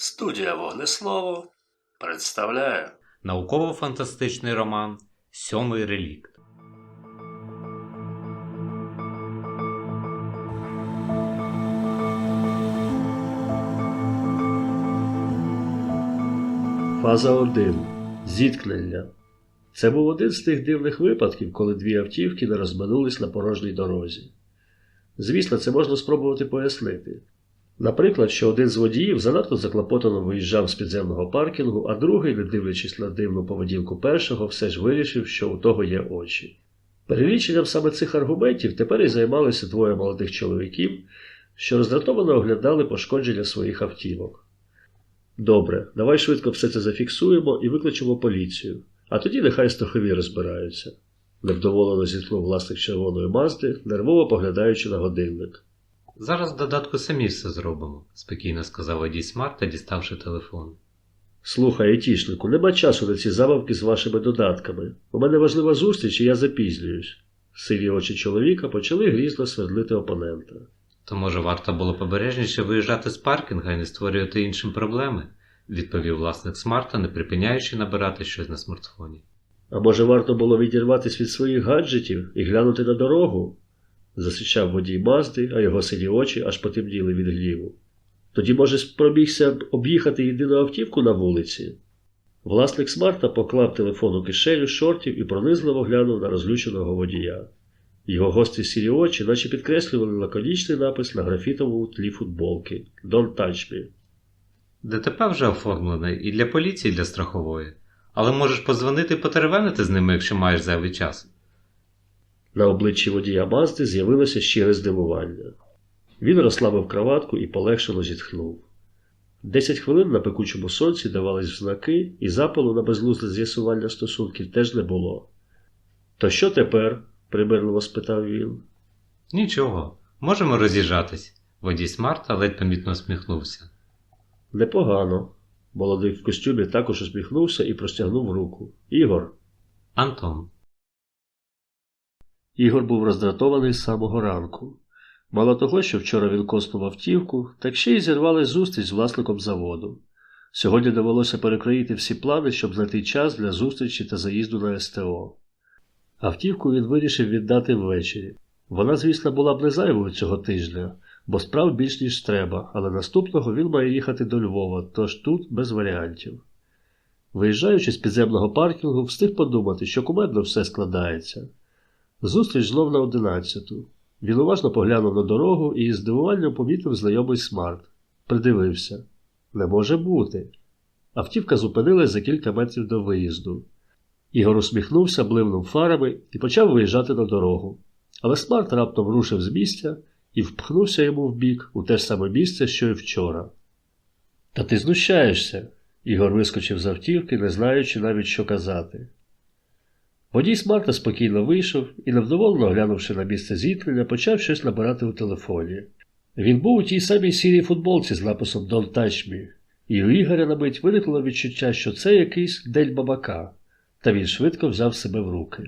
Студія Вогнеслово представляє Науково-фантастичний роман Сьомий релікт. Фаза 1. Зіткнення. Це був один з тих дивних випадків, коли дві автівки не розминулись на порожній дорозі. Звісно, це можна спробувати пояснити. Наприклад, що один з водіїв занадто заклопотано виїжджав з підземного паркінгу, а другий, не дивлячись на дивну поведінку першого, все ж вирішив, що у того є очі. Переліченням саме цих аргументів тепер і займалися двоє молодих чоловіків, що роздратовано оглядали пошкодження своїх автівок. Добре, давай швидко все це зафіксуємо і викличемо поліцію, а тоді нехай страхові розбираються. Невдоволено зіткнув власник червоної мазди, нервово поглядаючи на годинник. Зараз в додатку самі все зробимо, спокійно сказав водій Смарта, діставши телефон. Слухай, айтішнику, нема часу на ці забавки з вашими додатками. У мене важлива зустріч і я запізнююсь. Сиві очі чоловіка почали грізно свердлити опонента. То може варто було побережніше виїжджати з паркінга і не створювати іншим проблеми, відповів власник Смарта, не припиняючи набирати щось на смартфоні. А може варто було відірватися від своїх гаджетів і глянути на дорогу? Засичав водій Мазди, а його сині очі аж потемніли від гніву. Тоді, може, спробігся б об'їхати єдину автівку на вулиці? Власник смарта поклав телефон у кишеню шортів і пронизливо глянув на розлюченого водія. Його гострі сірі очі, наче підкреслювали лаконічний напис на графітовому тлі футболки Don't touch me. ДТП вже оформлене і для поліції, і для страхової. Але можеш подзвонити і потеревенити з ними, якщо маєш зайвий час. На обличчі водія Мазди з'явилося щире здивування. Він розслабив краватку і полегшено зітхнув. Десять хвилин на пекучому сонці давались знаки, і запалу на безглузде з'ясування стосунків теж не було. То що тепер? примирливо спитав він. Нічого, можемо роз'їжджатись. Водій Смарта ледь помітно усміхнувся. Непогано. Молодий в костюмі також усміхнувся і простягнув руку. Ігор. Антон. Ігор був роздратований з самого ранку. Мало того, що вчора він коснув автівку, так ще й зірвали зустріч з власником заводу. Сьогодні довелося перекроїти всі плани, щоб знайти час для зустрічі та заїзду на СТО. Автівку він вирішив віддати ввечері. Вона, звісно, була б не зайвою цього тижня, бо справ більш ніж треба, але наступного він має їхати до Львова, тож тут без варіантів. Виїжджаючи з підземного паркінгу, встиг подумати, що кумедно все складається. Зустріч знов на одинадцяту. Він уважно поглянув на дорогу і із здивуванням помітив знайомий смарт. Придивився. Не може бути. Автівка зупинилась за кілька метрів до виїзду. Ігор усміхнувся, бливнув фарами і почав виїжджати на дорогу. Але смарт раптом рушив з місця і впхнувся йому в бік у те ж саме місце, що й вчора. Та ти знущаєшся. Ігор вискочив з автівки, не знаючи навіть, що казати. Водій смарта спокійно вийшов і, невдоволено глянувши на місце зіткнення, почав щось набирати у телефоні. Він був у тій самій сірій футболці з написом Don't touch me, і у Ігоря на мить виникло відчуття, що це якийсь день бабака, та він швидко взяв себе в руки.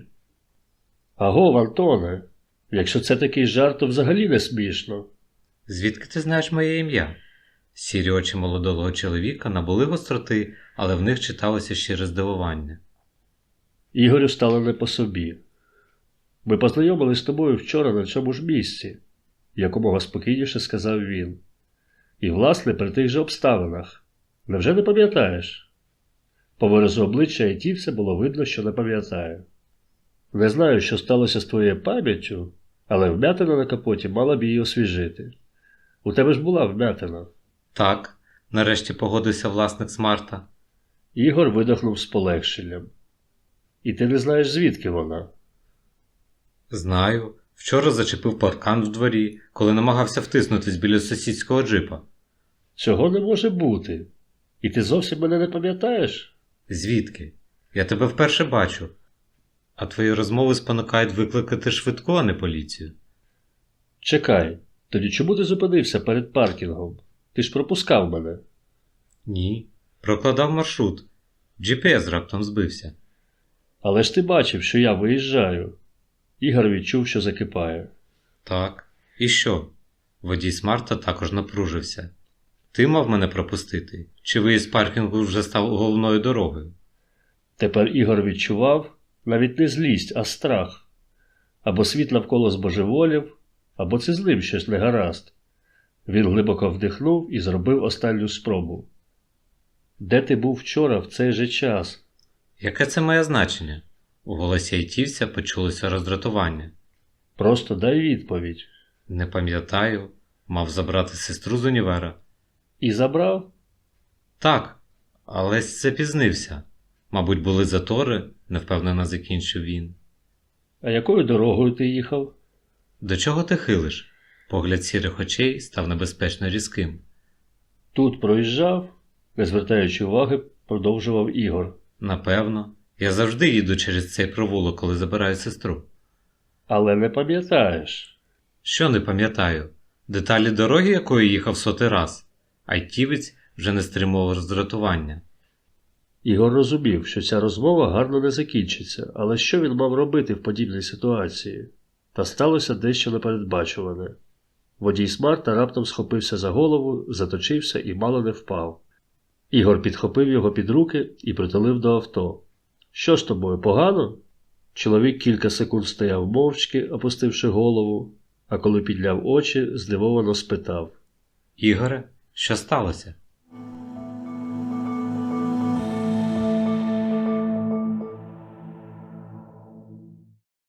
Агов, Антоне, якщо це такий жарт, то взагалі не смішно. Звідки ти знаєш моє ім'я? Сірі очі молодого чоловіка набули гостроти, але в них читалося щире здивування. Ігорю стало не по собі. Ми познайомились з тобою вчора на цьому ж місці, якомога спокійніше сказав він. І, власне, при тих же обставинах. Невже не пам'ятаєш? По виразу обличчя Айтівця було видно, що не пам'ятає. Не знаю, що сталося з твоєю пам'яттю, але вмятина на капоті мала б її освіжити. У тебе ж була вмятина. Так, нарешті погодився власник Смарта. Ігор видохнув з полегшенням. І ти не знаєш, звідки вона? Знаю. Вчора зачепив паркан в дворі, коли намагався втиснутись біля сусідського джипа. Цього не може бути. І ти зовсім мене не пам'ятаєш? Звідки? Я тебе вперше бачу. А твої розмови спонукають викликати швидку, а не поліцію. Чекай, тоді чому ти зупинився перед паркінгом? Ти ж пропускав мене. Ні. Прокладав маршрут. GPS раптом збився. Але ж ти бачив, що я виїжджаю. Ігор відчув, що закипає. Так. І що? Водій Смарта також напружився. Ти мав мене пропустити? Чи виїзд паркінгу вже став головною дорогою? Тепер Ігор відчував навіть не злість, а страх. Або світ навколо збожеволів, або це з ним щось негаразд. Він глибоко вдихнув і зробив останню спробу. Де ти був вчора в цей же час? Яке це має значення? У голосі айтівця почулося роздратування. Просто дай відповідь. Не пам'ятаю, мав забрати сестру з універа. І забрав? Так, але запізнився. Мабуть, були затори, невпевнено закінчив він. А якою дорогою ти їхав? До чого ти хилиш? Погляд сірих очей став небезпечно різким. Тут проїжджав, не звертаючи уваги, продовжував Ігор. Напевно, я завжди їду через цей провулок, коли забираю сестру. Але не пам'ятаєш. Що не пам'ятаю? Деталі дороги, якою їхав сотий раз. Айтівець вже не стримував роздратування. Ігор розумів, що ця розмова гарно не закінчиться, але що він мав робити в подібній ситуації? Та сталося дещо непередбачуване. Водій смарта раптом схопився за голову, заточився і мало не впав. Ігор підхопив його під руки і притулив до авто. Що з тобою, погано? Чоловік кілька секунд стояв мовчки, опустивши голову, а коли підляв очі, здивовано спитав. Ігоре, що сталося?